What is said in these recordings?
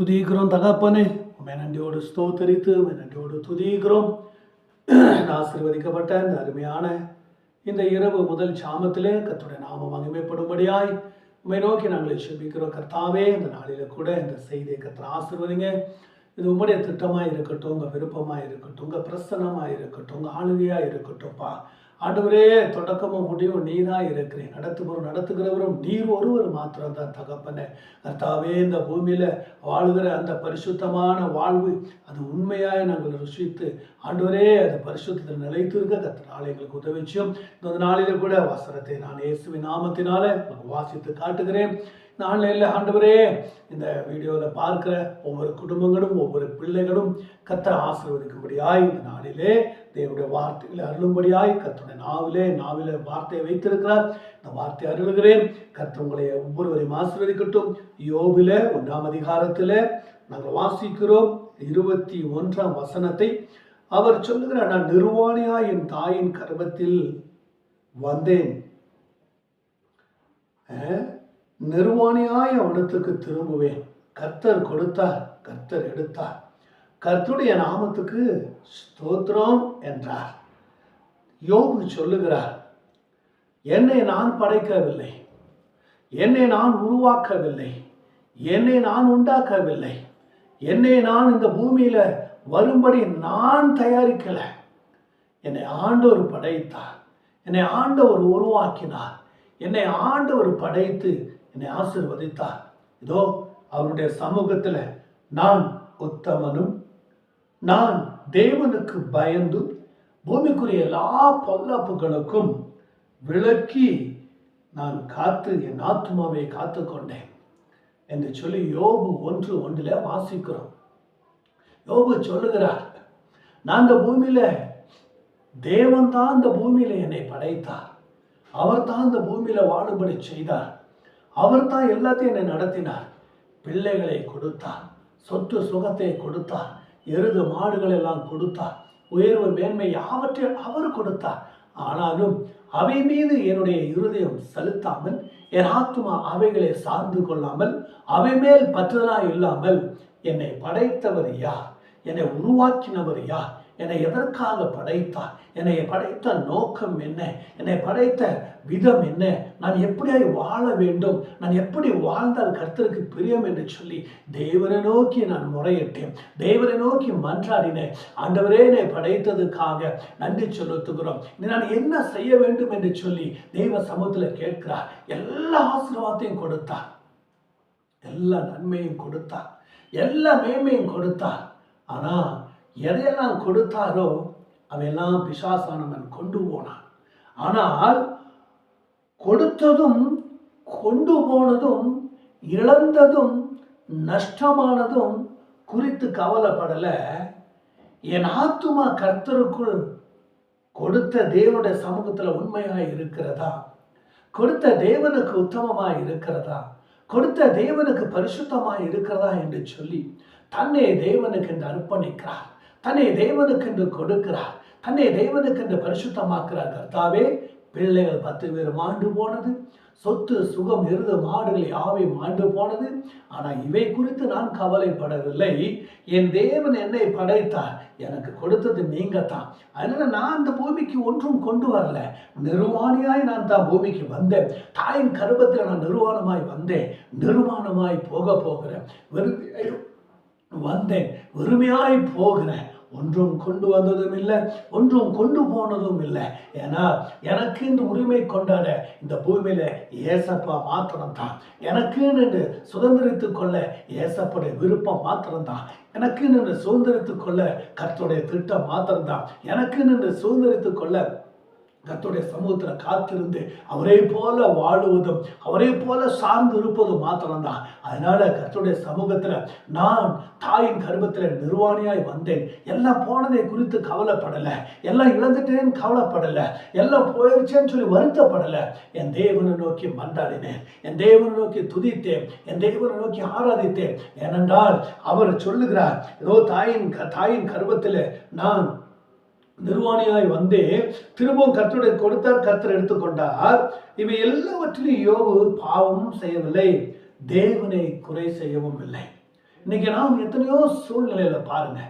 துதிக்கிறோம் தகப்பனே உண்மை நன்றியோடு ஸ்தோத்தரித்து உண்மை நன்றியோடு துதிக்கிறோம் ஆசீர்வதிக்கப்பட்ட இந்த அருமையான இந்த இரவு முதல் சாமத்திலே கத்துடைய நாமம் மகிமைப்படும்படியாய் உண்மை நோக்கி நாங்கள் செபிக்கிறோம் கர்த்தாவே இந்த நாளில கூட இந்த செய்தியை கர்த்தர் ஆசிர்வதிங்க இது உங்களுடைய திட்டமாக இருக்கட்டும் உங்கள் விருப்பமாக இருக்கட்டும் உங்கள் பிரசனமாக இருக்கட்டும் உங்கள் ஆளுகையாக இருக்கட்டும்ப்பா ஆண்டவரே தொடக்கமும் முடிவும் நீராக இருக்கிறேன். நடத்துகிறோம் நடத்துகிறவரும் நீர் ஒருவர் மாத்திரம் தான் தகப்பன. கர்த்தாவே இந்த பூமியில் வாழ்கிற அந்த பரிசுத்தமான வாழ்வு அது உண்மையாக நாங்கள் ருசித்து ஆண்டவரே அது பரிசுத்தத்தில் நிலைத்திருக்க நாளை எங்களுக்கு உதவிச்சும். இந்த நாளில கூட வசனத்தை நான் இயேசுவின் நாமத்தினால உங்களுக்கு வாசித்து காட்டுகிறேன். நாளில் ஆண்டவரே இந்த வீடியோவில் பார்க்கிற ஒவ்வொரு குடும்பங்களும் ஒவ்வொரு பிள்ளைகளும் கத்தரை ஆசீர்வதிக்கும்படியாய் இந்த நாளிலே தேவனுடைய வார்த்தைகளை அருளும்படியாய் கத்தருடைய நாவிலே நாவிலே வார்த்தையை வைத்திருக்கிறார். இந்த வார்த்தையை அருளுகிறேன். கர்த்தர் உங்களை ஒவ்வொருவரையும் ஆசீர்வதிக்கட்டும். யோபில ஒன்றாம் அதிகாரத்தில் நாங்கள் வாசிக்கிறோம். இருபத்தி ஒன்றாம் வசனத்தை அவர் சொல்லுகிறார் நான் நிர்வாணியா என் தாயின் கர்ப்பத்தில் வந்தேன். நிர்வாணியாய் அவனத்துக்கு திரும்புவேன். கர்த்தர் கொடுத்தார் கர்த்தர் எடுத்தார். கர்த்தருடைய நாமத்துக்கு ஸ்தோத்திரம் என்றார். யோபு சொல்லுகிறார் என்னை நான் படைக்கவில்லை. என்னை நான் உருவாக்கவில்லை. என்னை நான் உண்டாக்கவில்லை. என்னை நான் இந்த பூமியில வரும்படி நான் தயாரிக்கல. என்னை ஆண்டவர் படைத்தார். என்னை ஆண்டவர் உருவாக்கினார். என்னை ஆண்டவர் படைத்து என்னை ஆசிர்வதித்தார். இதோ அவருடைய சமூகத்தில் நான் உத்தமனும் நான் தேவனுக்கு பயந்து பூமிக்குரிய எல்லா பொல்லாப்புகளுக்கும் விளக்கி நான் காத்து என் ஆத்மாவை காத்து கொண்டேன் என்று சொல்லி யோபு ஒன்று ஒன்றில் வாசிக்கிறோம். யோபு சொல்லுகிறார் நான் இந்த பூமியில தேவன் தான் இந்த பூமியில என்னை படைத்தார். அவர் தான் இந்த பூமியில வாழும்படி செய்தார். அவர் தான் எல்லாத்தையும் என்னை நடத்தினார். பிள்ளைகளை கொடுத்தார் சொத்து சுகத்தை கொடுத்தார் எருது மாடுகள் எல்லாம் கொடுத்தார் உயர்வு மேன்மை யாவற்றையும் அவர் கொடுத்தார். ஆனாலும் அவை மீது என்னுடைய இருதயம் செலுத்தாமல் என் ஆத்மா அவைகளை சார்ந்து கொள்ளாமல் அவை மேல் பற்றுதலாக இல்லாமல் என்னை படைத்தவர் யார்? என்னை உருவாக்கினவர் யார்? என்னை எதற்காக படைத்தார்? என்னை படைத்த நோக்கம் என்ன? என்னை படைத்த விதம் என்ன? நான் எப்படியாய் வாழ வேண்டும்? நான் எப்படி வாழ்ந்தால் கர்த்தருக்கு பிரியம் என்று சொல்லி தேவனை நோக்கி நான் முறையிட்டேன். தேவனை நோக்கி மன்றாடினேன். ஆண்டவரே என்னை படைத்ததுக்காக நன்றி செலுத்துகிறோம். நான் என்ன செய்ய வேண்டும் என்று சொல்லி தெய்வ சமூகத்தில் கேட்கிறார். எல்லா ஆசீர்வாதத்தையும் கொடுத்தார். எல்லா நன்மையும் கொடுத்தார். எல்லா மேன்மையும் கொடுத்தார். ஆனால் எதையெல்லாம் கொடுத்தாரோ அவையெல்லாம் பிசாசானவன் கொண்டு போனான் ஆனால் கொடுத்ததும் கொண்டு போனதும் இழந்ததும் நஷ்டமானதும் குறித்து கவலைப்படலை. என் ஆத்துமா கர்த்தருக்குள் கொடுத்த தேவனுடைய சமூகத்தில் உண்மையாக இருக்கிறதா? கொடுத்த தேவனுக்கு உத்தமமாக இருக்கிறதா? கொடுத்த தேவனுக்கு பரிசுத்தமாக இருக்கிறதா என்று சொல்லி தன்னை தேவனுக்கு என்று அர்ப்பணிக்கிறார். தன்னை தேவனுக்கு என்று கொடுக்கிறார். தன்னை தேவனுக்கு என்று பரிசுத்தமாக்கிறார் கர்த்தாவே பிள்ளைகள் பத்து பேர் மாண்டு போனது. சொத்து சுகம் எருது மாடுகள் யாவை மாண்டு போனது. ஆனால் இவை குறித்து நான் கவலைப்படவில்லை. என் தேவன் என்னை படைத்தார். எனக்கு கொடுத்தது நீங்க தான் அதனால நான் அந்த பூமிக்கு ஒன்றும் கொண்டு வரல. நிர்வாணியாய் நான் தான் பூமிக்கு வந்தேன். தாயின் கருபத்தில் நான் நிர்வாணமாய் வந்தேன். நிர்வாணமாய் போக போகிறேன். வந்தேன். வெறுமையாய் போகிறேன். ஒன்றும் கொண்டு வந்ததும் இல்லை ஒன்றும் கொண்டு போனதும் இல்லை. ஏன்னா எனக்கு இந்த உரிமை கொண்டாட இந்த பூமியில ஏசப்பா மாத்திரம்தான். எனக்குன்னு சுதந்திரித்து கொள்ள ஏசப்புடைய விருப்பம் மாத்திரம் தான் நின்று சுதந்திரித்து கொள்ள கர்த்தருடைய திட்டம் மாத்திரம் தான் நின்று சுதந்திரித்து கொள்ள கத்துடைய சமூகத்தில் காத்திருந்து அவரை போல வாழுவதும் அவரை போல சார்ந்து இருப்பதும் மாத்திரம்தான். அதனால கத்துடைய சமூகத்தில் நான் தாயின் கர்ப்பத்தில் நிர்வாணியாய் வந்தேன். எல்லாம் போனதை குறித்து கவலைப்படலை. எல்லாம் இழந்துட்டேன்னு கவலைப்படலை. எல்லாம் போயிடுச்சேன்னு சொல்லி வருத்தப்படலை. என் தேவனை நோக்கி மன்றாடினேன். என் தேவனை நோக்கி துதித்தேன். என் தேவனை நோக்கி ஆராதித்தேன். ஏனென்றால் அவர் சொல்லுகிறார் ஏதோ தாயின் க- தாயின் கர்ப்பத்தில் நான் நிர்வாணியாய் வந்து திரும்பவும் கர்த்தருடைய கொடுத்தார் கர்த்தர் எடுத்துக்கொண்டார். இவை எல்லாவற்றிலும் யோபு பாவமும் செய்யவில்லை தேவனை குறை செய்யவும் இல்லை. இன்னைக்கு நாம் எத்தனையோ சூழ்நிலையில பாருங்க.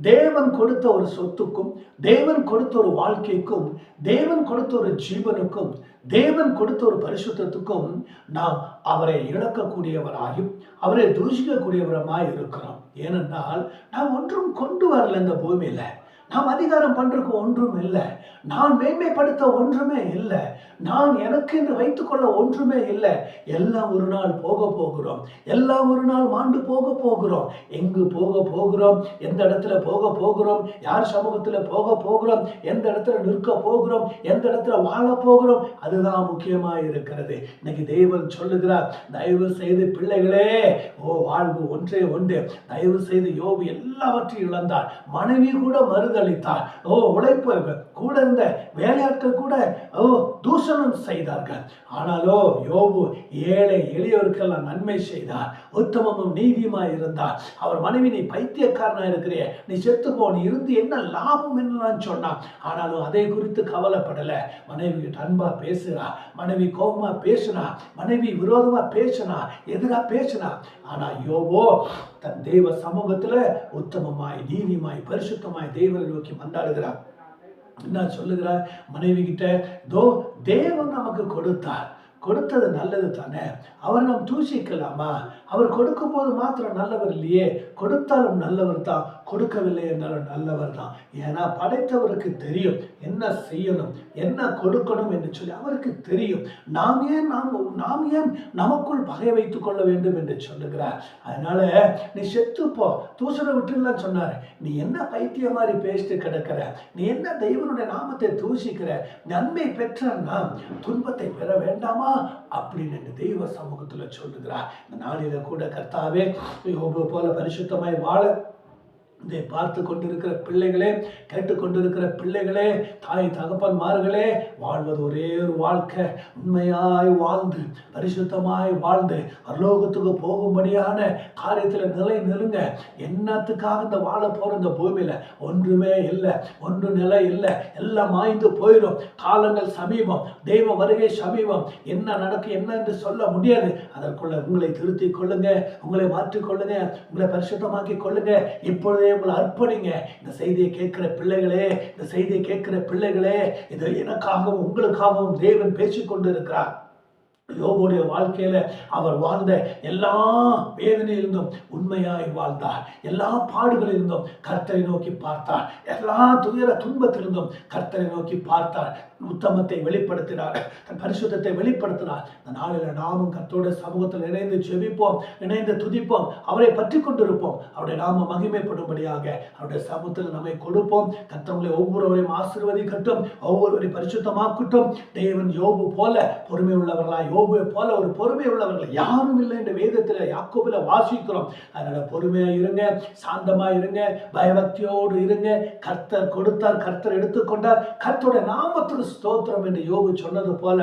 தேவன் கொடுத்த ஒரு சொத்துக்கும் தேவன் கொடுத்த ஒரு வாழ்க்கைக்கும் தேவன் கொடுத்த ஒரு ஜீவனுக்கும் தேவன் கொடுத்த ஒரு பரிசுத்தத்துக்கும் நாம் அவரை இழக்கக்கூடியவராயும் அவரை தூஷிக்கக்கூடியவரமாய் இருக்கிறோம். ஏனென்றால் நாம் ஒன்றும் கொண்டு வரல இந்த பூமியில. நாம் அதிகாரம் பண்றதுக்கு ஒன்றும் இல்லை. நான் மேன்மைப்படுத்த ஒன்றுமே இல்லை. நான் எனக்கு என்று வைத்துக்கொள்ள ஒன்றுமே இல்லை. எல்லாம் ஒரு நாள் போக போகிறோம். எல்லாம் ஒரு நாள் மாண்டு போக போகிறோம். எங்கு போக போகிறோம்? எந்த இடத்துல போக போகிறோம்? யார் சமூகத்துல போக போகிறோம்? எந்த இடத்துல நிற்க போகிறோம்? எந்த இடத்துல வாழ போகிறோம்? அதுதான் முக்கியமா இருக்கிறது. இன்னைக்கு தெய்வம் சொல்லுகிறார் தயவு செய்து பிள்ளைகளே ஓ வாழ்வு ஒன்றே ஒன்று தயவு செய்து யோபு எல்லாவற்றையும் இழந்தார். மனைவி கூட மறுதளித்தார் ஓ உழைப்பு கூட இருந்த வேலையாட்கள் கூட ஓ தூஷணம் செய்தார்கள். ஆனாலோ யோபு ஏழை எளியோருக்கெல்லாம் நன்மை செய்தார். உத்தமமும் நீதியுமாய் இருந்தார் அவர் மனைவி நீ பைத்தியக்காரனா இருக்கிறே நீ செத்து போ. நீ இருந்து என்ன லாபம்? என்னலாம் சொன்னான். ஆனாலும் அதை குறித்து கவலைப்படல. மனைவி அன்பா பேசுறா. மனைவி கோபமா பேசுனா மனைவி விரோதமா பேசுனா எதிராக பேசுனா. ஆனா யோபோ தன் தெய்வ சமூகத்துல உத்தமமாய் நீதியுமாய் பரிசுத்தமாய் தெய்வனை நோக்கி மன்றாடுகிறார் என்ன சொல்லுகிறார்? மனைவி கிட்ட தோ தேவன் நமக்கு கொடுத்தார். கொடுத்தது நல்லது தானே? அவர் நாம் தூஷிக்கலாமா? அவர் கொடுக்கும் போது மாத்திரம் நல்லவர் இல்லையே. கொடுத்தாலும் நல்லவர் தான். கொடுக்கவில்லை என்றாலும் நல்லவர் தான். ஏன்னா படைத்தவருக்கு தெரியும் என்ன செய்யணும் என்ன கொடுக்கணும் என்று சொல்லி அவருக்கு தெரியும். நாம் ஏன் நாம் நாம் ஏன் நமக்குள் பகை வைத்துக் கொள்ள வேண்டும் என்று சொல்லுகிறார். அதனால நீ செத்துப்போ தூசணை விட்டுலாம் சொன்னார். நீ என்ன பைத்திய மாதிரி பேசிட்டு கிடக்கிற? நீ என்ன தெய்வனுடைய நாமத்தை தூசிக்கிற நன்மை பெற்ற நாம் துன்பத்தை பெற வேண்டாமா? அப்படின்னு தெய்வ சமூகத்தில் சொல்லுகிறார். இந்த நாளில கூட கர்த்தாவே போல பரிசுத்தமாய் வாழ இதை பார்த்து கொண்டிருக்கிற பிள்ளைகளே கேட்டுக்கொண்டிருக்கிற பிள்ளைகளே தாய் தகப்பன்மார்களே வாழ்வது ஒரே ஒரு வாழ்க்கை. உண்மையாய் வாழ்ந்து பரிசுத்தமாய் வாழ்ந்து பரலோகத்துக்கு போகும்படியான காரியத்தில் நிலை நெருங்க என்னத்துக்காக இந்த வாழ போகிற இந்த பூமியில்? ஒன்றுமே இல்லை ஒன்று நிலை இல்லை. எல்லாம் மாய்ந்து போயிடும். காலங்கள் சமீபம் தெய்வ வருகை சமீபம். என்ன நடக்கும் என்ன என்று சொல்ல முடியாது. அதற்குள்ள உங்களை திருத்திக் கொள்ளுங்க உங்களை மாற்றிக்கொள்ளுங்க உங்களை பரிசுத்தமாக்கி கொள்ளுங்க. இப்பொழுதே உங்களை அர்ப்பணிங்க. இந்த செய்தியை கேட்கிற பிள்ளைகளே இந்த செய்தியை கேட்கிற பிள்ளைகளே இது எனக்காகவும் உங்களுக்காகவும் தேவன் பேசிக்கொண்டு இருக்கிறார் யோபுடைய வாழ்க்கையில அவர் வாழ்ந்த எல்லா வேதனையிலிருந்தும் உண்மையாய் வாழ்ந்தார். எல்லா பாடுகளிலிருந்தும் கர்த்தரை நோக்கி பார்த்தார். எல்லா துயர துன்பத்திலிருந்தும் கர்த்தரை நோக்கி பார்த்தார். உத்தமத்தை வெளிப்படுத்தினார். தன் பரிசுத்தத்தை வெளிப்படுத்தினார். இந்த நாளில் நாமும் கர்த்தருடைய சமூகத்தில் இணைந்து செபிப்போம் இணைந்து துதிப்போம் அவரை பற்றி கொண்டிருப்போம். அவருடைய நாம மகிமைப்படும்படியாக அவருடைய சமூகத்தில் நம்மை கொடுப்போம். கர்த்தவங்களை ஒவ்வொருவரையும் ஆசீர்வதிக்கட்டும் ஒவ்வொருவரையும் பரிசுத்தமாக்கட்டும். தேவன் யோபு போல பொறுமை உள்ளவர்களா யோபுவை போல ஒரு பொறுமை உள்ளவர்கள் யாரும் இல்லை என்ற வேதத்தில். யாக்கோபில் வாசிக்கிறோம். அதனால பொறுமையா இருங்க சாந்தமா இருங்க பயபக்தியோடு இருங்க. கர்த்தர் கொடுத்தார் கர்த்தர் எடுத்துக்கொண்டார். கர்த்தருடைய நாமத்துக்கு ஸ்தோத்திரம் என்று யோபு சொன்னது போல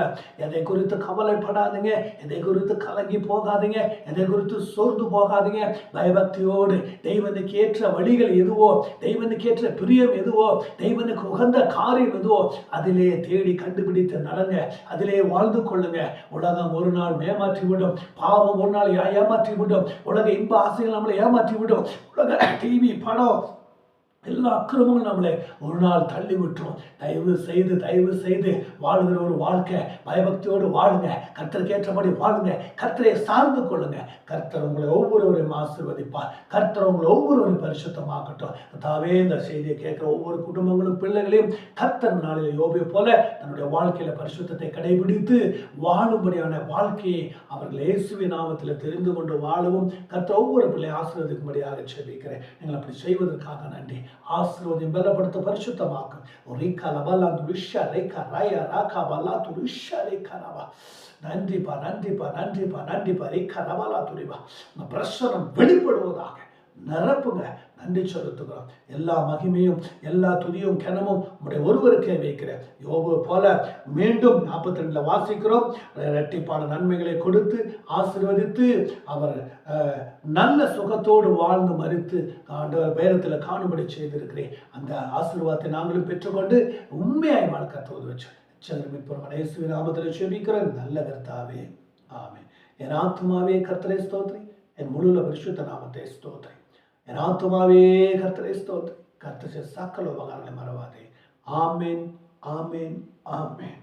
எதை குறித்து கவலைப்படாதீங்க எதை குறித்து கலங்கி போகாதீங்க எதை குறித்து சோர்ந்து போகாதீங்க. பயபக்தியோடு தெய்வனுக்கு ஏற்ற வழிகள் எதுவோ தெய்வனுக்கு ஏற்ற பிரியம் எதுவோ தெய்வனுக்கு உகந்த காரியம் எதுவோ அதிலே தேடி கண்டுபிடித்து நடங்க அதிலே வாழ்ந்து கொள்ளுங்க. உலகம் ஒரு நாள் ஏமாற்றி விடும் பாவம் ஒரு நாள் ஏமாற்றி விடும் உலக இன்ப ஆசைகள் நம்மளை ஏமாற்றி விடும் உலக டிவி படம் எல்லா அக்கிரமங்களும் நம்மளை ஒரு நாள் தள்ளி விட்டுரும் தயவு செய்து தயவு செய்து வாழுகிற ஒரு வாழ்க்கை பயபக்தியோடு வாழுங்க கர்த்தருக்கு ஏற்றபடி வாழுங்க கர்த்தரை சார்ந்து கொள்ளுங்க. கர்த்தர் உங்களை ஒவ்வொருவரையும் ஆசிர்வதிப்பார். கர்த்தர் உங்களை ஒவ்வொருவரையும் பரிசுத்தமாக்கட்டும். தாவே இந்த செய்தியை கேட்குற ஒவ்வொரு குடும்பங்களும் பிள்ளைகளையும் கர்த்தர் நாளில் யோபி போல தன்னுடைய வாழ்க்கையில பரிசுத்தத்தை கடைபிடித்து வாழும்படியான வாழ்க்கையை அவர்கள் இயேசுவி நாமத்தில் தெரிந்து கொண்டு வாழவும் கர்த்தர் ஒவ்வொரு பிள்ளை ஆசிர்வதிக்கும்படியாக செபிக்கிறேன். நீங்கள் அப்படி செய்வதற்காக நன்றி. ஆசீர்வதியும் பலப்படுத்த பரிசுத்தமாக்கும் ரீகா லபலா துரிஷா ரேகா ராயா ராகா பல்லா துரிஷா ரேகா ரவா. நன்றிப்பா நன்றிப்பா நன்றிப்பா நன்றிப்பா ரேகா ரவலா துரிவா உங்க பிரசனம் வெளிப்படுவதாக. நிரப்புங்க. நன்றி செலுத்துகிறோம். எல்லா மகிமையும் எல்லா துதியும் கனமும் உடைய ஒருவருக்கே வைக்கிறேன். யோபு போல மீண்டும் நாற்பத்தி ரெண்டில் வாசிக்கிறோம். இரட்டிப்பான நன்மைகளை கொடுத்து ஆசிர்வதித்து அவர் நல்ல சுகத்தோடு வாழ்ந்து மறித்து ஆண்டவர் பேரத்தில் காணும்படி செய்திருக்கிறேன். அந்த ஆசீர்வாதத்தை நாங்களும் பெற்றுக்கொண்டு உண்மையாய் வாழ்க்கை வச்சு சந்திரமிப்புறம் இயேசுவின் நாமத்தில் செபிக்கிறேன் நல்ல கர்த்தாவே. ஆமே என் ஆத்மாவே கர்த்தரை ஸ்தோத்ரி என் முழுல பரிசுத்த நாமத்தை ஸ்தோத்ரி என் ஆத்மாவே கர்த்தரை ஸ்தோத் கர்த்தர் சாக்கல் உபகாரங்களை மறவாதே. ஆமேன் ஆமேன் ஆமேன்.